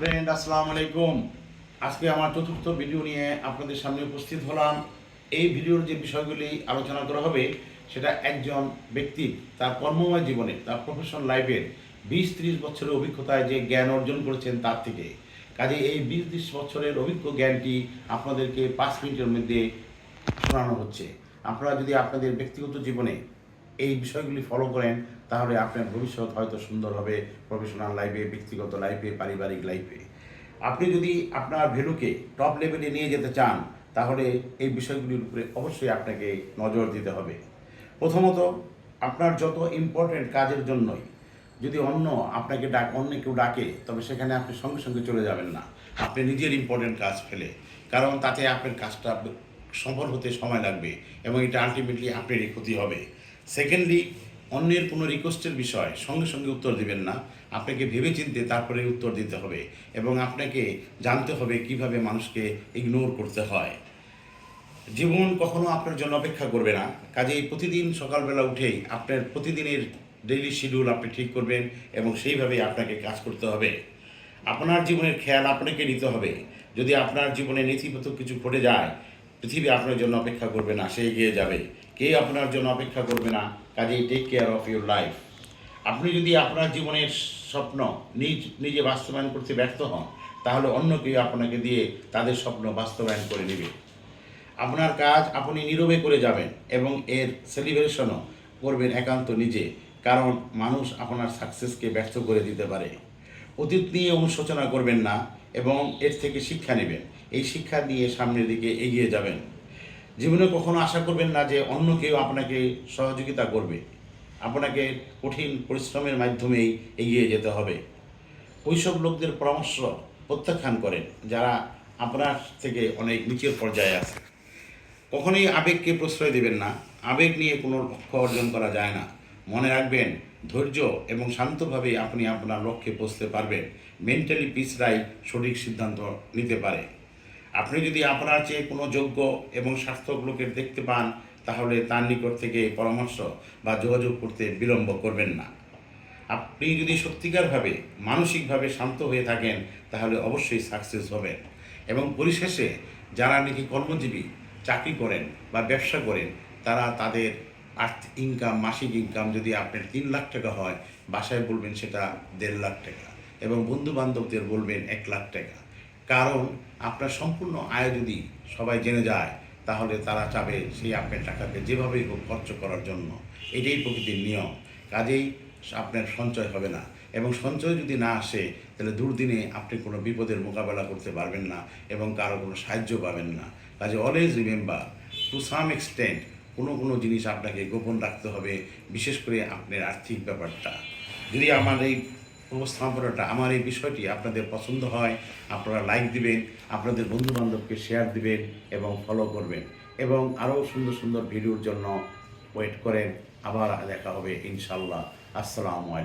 Friend আসসালামু আলাইকুম। আজকে আমার চতুর্থ ভিডিও নিয়ে আপনাদের সামনে উপস্থিত হলাম। এই ভিডিওর যে বিষয়গুলি আলোচনা করা হবে, সেটা একজন ব্যক্তি, তার কর্মময় জীবনে, তার প্রফেশনাল লাইফের বিশ ত্রিশ বছরের অভিজ্ঞতায় যে জ্ঞান অর্জন করেছেন তার থেকে। কাজে এই বিশ ত্রিশ বছরের অভিজ্ঞ জ্ঞানটি আপনাদেরকে পাঁচ মিনিটের মধ্যে শোনানো হচ্ছে। আপনারা যদি আপনাদের ব্যক্তিগত জীবনে এই বিষয়গুলি ফলো করেন, তাহলে আপনার ভবিষ্যৎ হয়তো সুন্দর হবে প্রফেশনাল লাইফে ব্যক্তিগত লাইফে পারিবারিক লাইফে আপনি যদি আপনার ভ্যালুকে টপ লেভেলে নিয়ে যেতে চান, তাহলে এই বিষয়গুলির উপরে অবশ্যই আপনাকে নজর দিতে হবে। প্রথমত, আপনার যত ইম্পর্টেন্ট কাজের জন্যই, যদি অন্য আপনাকে ডাক, অন্য কেউ ডাকে, তবে সেখানে আপনি সঙ্গে সঙ্গে চলে যাবেন না। আপনি নিজের ইম্পর্টেন্ট কাজ ফেলে, কারণ তাতে আপনার কাজটা সফল হতে সময় লাগবে, এবং এটা আলটিমেটলি আপনারই ক্ষতি হবে। সেকেন্ডলি অন্যের কোনো রিকোয়েস্টের বিষয় সঙ্গে সঙ্গে উত্তর দিবেন না। আপনাকে ভেবে চিনতে তারপরে উত্তর দিতে হবে এবং আপনাকে জানতে হবে কীভাবে মানুষকে ইগনোর করতে হয়। জীবন কখনো আপনার জন্য অপেক্ষা করবে না। কাজেই প্রতিদিন সকালবেলা উঠেই আপনার প্রতিদিনের ডেইলি শিডিউল আপনি ঠিক করবেন এবং সেইভাবেই আপনাকে কাজ করতে হবে। আপনার জীবনের খেয়াল আপনাকে নিতে হবে। যদি আপনার জীবনে নেতিবাচক কিছু ঘটে যায় পৃথিবী আপনার জন্য অপেক্ষা করবে না, সে এগিয়ে যাবে। কে আপনার জন্য অপেক্ষা করবে না, কাজেই take care of your life আপনি যদি আপনার জীবনের স্বপ্ন নিজ, নিজে বাস্তবায়ন করতে ব্যর্থ হন, তাহলে অন্য কেউ আপনাকে দিয়ে তাদের স্বপ্ন বাস্তবায়ন করে নেবে। আপনার কাজ আপনি নীরবে করে যাবেন এবং এর সেলিব্রেশনও করবেন একান্ত নিজে, কারণ মানুষ আপনার সাকসেসকে ব্যর্থ করে দিতে পারে। অতীত নিয়ে অনুশোচনা করবেন না এবং এর থেকে শিক্ষা নেবেন। এই শিক্ষা নিয়ে সামনের দিকে এগিয়ে যাবেন। জীবনে কখনো আশা করবেন না যে অন্য কেউ আপনাকে সহযোগিতা করবে। আপনাকে কঠিন পরিশ্রমের মাধ্যমেই এগিয়ে যেতে হবে। ওইসব লোকদের পরামর্শ প্রত্যাখ্যান করেন, যারা আপনার থেকে অনেক নিচের পর্যায়ে আছে। কখনোই আবেগকে প্রশ্রয় দেবেন না। আবেগ নিয়ে কোনো লক্ষ্য অর্জন করা যায় না। মনে রাখবেন, ধৈর্য এবং শান্তভাবে আপনি আপনার লক্ষ্যে পৌঁছতে পারবেন। মেন্টালি পিসরাই সঠিক সিদ্ধান্ত নিতে পারে। আপনি যদি আপনার চেয়ে কোনো যোগ্য এবং সার্থক লোকের দেখতে পান, তাহলে তার নিকট থেকে পরামর্শ বা যোগাযোগ করতে বিলম্ব করবেন না। আপনি যদি সত্যিকারভাবে, মানসিকভাবে শান্ত হয়ে থাকেন, তাহলে অবশ্যই সাকসেস হবেন। এবং পরিশেষে, যারা নাকি কর্মজীবী, চাকরি করেন বা ব্যবসা করেন, তারা তাদের আর্থিক ইনকাম, মাসিক ইনকাম যদি আপনার তিন লাখ টাকা হয়, বাসায় বলবেন সেটা দেড় লাখ টাকা এবং বন্ধু বান্ধবদের বলবেন এক লাখ টাকা। কারণ আপনার সম্পূর্ণ আয় যদি সবাই জেনে যায়, তাহলে তারা চাবে সেই আপনার টাকাকে যেভাবেই হোক খরচ করার জন্য। এটাই প্রকৃতির নিয়ম। কাজেই আপনার সঞ্চয় হবে না এবং সঞ্চয় যদি না আসে, তাহলে দুর্দিনে আপনি কোনো বিপদের মোকাবেলা করতে পারবেন না এবং কারও কোনো সাহায্য পাবেন না। কাজে always remember to some extent কোনো কোনো জিনিস আপনাকে গোপন রাখতে হবে, বিশেষ করে আপনার আর্থিক ব্যাপারটা। যদি আমার এই উপস্থাপনাটা, আমার এই বিষয়টি আপনাদের পছন্দ হয়, আপনারা লাইক দিবেন, আপনাদের বন্ধুবান্ধবকে শেয়ার দিবেন এবং ফলো করবেন। এবং আরও সুন্দর সুন্দর ভিডিওর জন্য ওয়েট করেন, আবার দেখা হবে ইনশাল্লাহ। আসসালামু আলাইকুম।